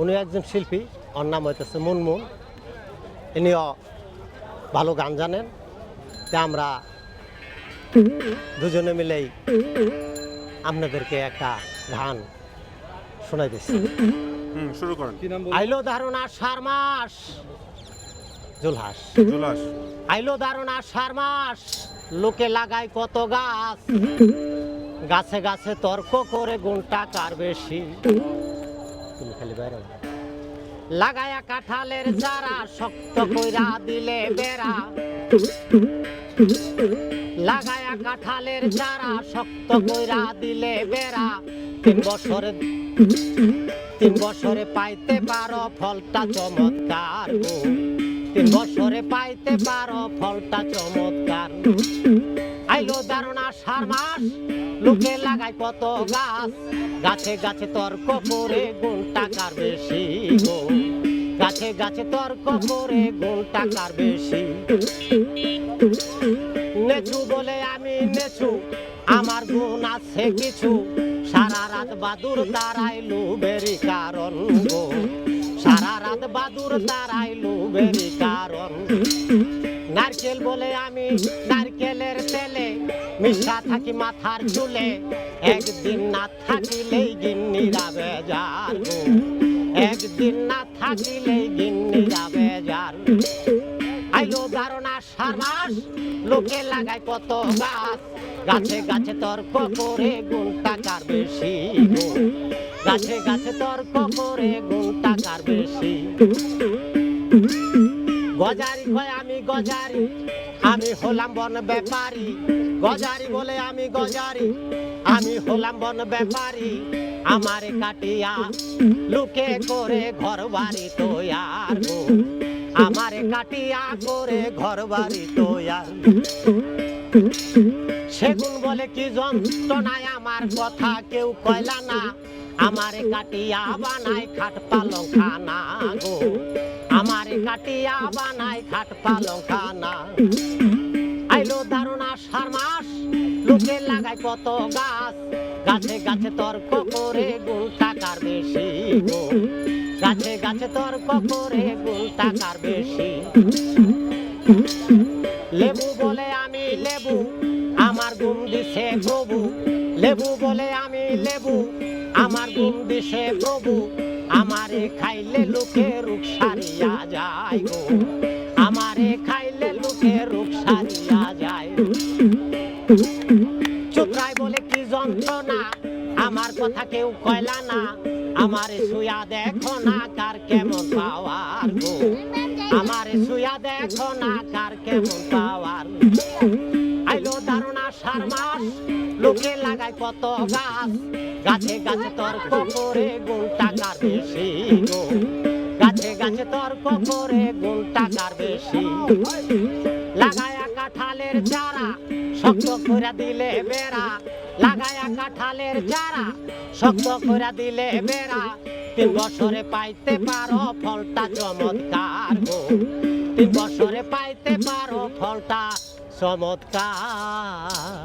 উনি একজন শিল্পী ওর নাম হইতেছে মুনমুন। ইনিও ভালো গান জানেন। তা আমরা দুজনে মিলেই আপনাদেরকে একটা গান শোনাই হুম শুরু করেন। আইলো ধারণা সার মাস। জুলহাস। জুলাস আইলো দারুণা সার মাস। লোকে লাগায় কত গাছ। গাছে গাছে তর্ক করে গুণটা কার বেশি? তুমি খালি বাইরে লাগায়া কাঁঠালের চারা শক্ত কইরা দিলে বেড়া। লাগায়া কাঁঠালের চারা শক্ত কইরা দিলে বেড়া। তিন বছরে তিন বছরে পাইতে পারো ফলটা চমৎকার তিন বছরে পাইতে পারো ফলটা চমৎকার। আইলো দারুণা সার মাস লোকে লাগায় কত গাছ। গাছে গাছে তর্ক করে গুণ টাকার বেশি গো? গাছে গাছে তর্ক করে গুণ টাকার বেশি? নেচু বলে আমি নেচু, আমার গুণ আছে কিছু। সারা রাত বাদুর তারাইলু বেরি কারণ গো। সারা রাত বাদুর তারাইলু বেরি কারণ। নারকেল বলে আমি নারকেলের মিশা থাকি মাথার চুলে, একদিন না থাকিলেই গিন্নিরা বেজার গো। একদিন না থাকিলেই গিন্নিরা বেজার আইলো ধারণা সার মাস লোকে লাগায় কত গাছ। গাছে গাছে তর্ক করে গুণ টাকার বেশি গাছে গাছে তর্ক করে গুণ টাকার বেশি গজারি আমি গজারি, আমি হলাম বন ব্যাপারী। গজারি বলে আমি গজারি, আমি হলাম বন ব্যাপারী। আমারে কাটিয়া লুকে করে ঘর বাড়ি তোয়ার আমারে কাটিয়া করে ঘর বাড়ি তোয়ার সেগুন বলে কি যন্ত্রণায় আমার কথা কেউ কয়লা না? আমারে কাটিয়া বানায় খাট পালং খানা গো। কাটিয়া বানায় খাট পালং খানা আইলো দারুণা সার মাস, লোকে লাগায় কত গাছ। গাছে গাছে তর্ক করে গুণ টাকার বেশি গাছে গাছে তর্ক করে গুণ টাকার বেশি লেবু বলে আমি লেবু, আমার গুম দিছে প্রভু। লেবু বলে আমি লেবু, আমার গুম দিছে প্রভু। আমারে খাইলে লোকে রূপ সারিয়া যায় গো। আমারে খাইলে লোকে রূপ সারিয়া যায় চোত্রাই বলে কি যন্ত্রণা? আমার কথা কেউ কয়লা না। আমারে শুয়া দেখো না কার কেমন পাওয়ার গো। আমারে শুয়া দেখো না কার কেমন পাওয়ার আইলো ধারণা সার মাস লোকে লাগায় কত গাছ। গাছে গাছে তর্ক করে গুণ টাকার বেশি গাছে গাছে তর্ক করে গুণ টাকার বেশি লাগায়া কাঁঠালের চারা, শক্ত করে দিলে বেড়া। লাগায়া কাঁঠালের চারা, শক্ত করে দিলে বেড়া। তিন বছরে পাইতে পারো ফলটা চমৎকার গো। তিন বছরে পাইতে পারো ফলটা চমৎকার।